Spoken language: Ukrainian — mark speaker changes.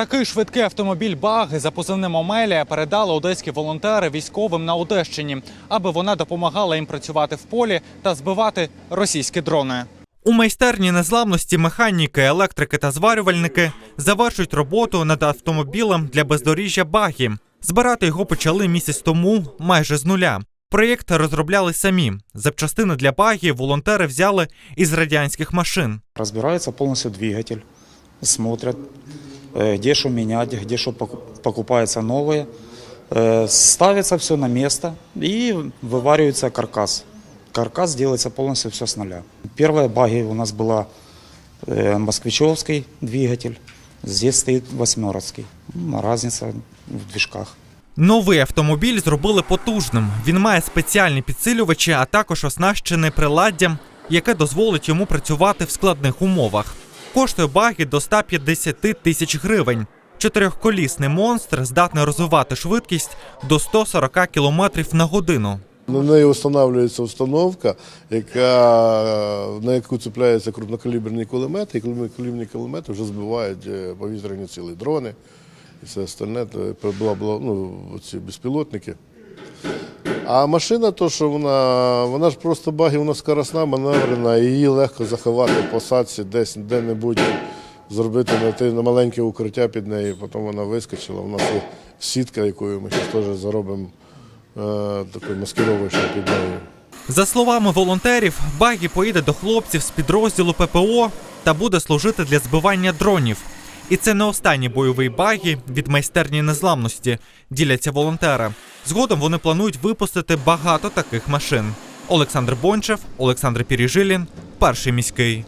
Speaker 1: Такий швидкий автомобіль Баги за позивним Омелія передали одеські волонтери військовим на Одещині, аби вона допомагала їм працювати в полі та збивати російські дрони. У майстерні незламності механіки, електрики та зварювальники завершують роботу над автомобілем для бездоріжжя Багі. Збирати його почали місяць тому майже з нуля. Проєкт розробляли самі. Запчастини для багі волонтери взяли із радянських машин.
Speaker 2: Разбирается полностью двигатель, смотрят, э, где что менять, где что поку- покупается новое. Э, Ставится все на место и вываривается каркас. Каркас делается полностью все с нуля. Первая баги у нас была э, москвичевский двигатель, здесь стоит восьмерочный. М, Разница в движках.
Speaker 1: Новий автомобіль зробили потужним. Він має спеціальні підсилювачі, а також оснащений приладдям, яке дозволить йому працювати в складних умовах. Коштує баги до 150 тисяч гривень. Чотирьохколісний монстр здатний розвивати швидкість до 140 км на годину.
Speaker 3: На неї встановлюється установка, яка, на яку цепляється крупнокаліберний кулемет, і крупнокаліберні кулемети вже збивають е, повітряні цілі дрони і все остальне. Була, була, ну, ці безпілотники. А машина, то, що вона, вона ж просто баги, вона скоросна, маневрена, її легко заховати в посадці десь де-небудь, зробити знайти на маленьке укриття під нею, потім вона вискочила. У нас є сітка, якою ми теж заробимо е, такою маскировочною під нею.
Speaker 1: За словами волонтерів, багі поїде до хлопців з підрозділу ППО та буде служити для збивання дронів. І це не останні бойові багі від майстерні незламності, діляться волонтери. Згодом вони планують випустити багато таких машин. Олександр Бончев, Олександр Піріжилін, перший міський.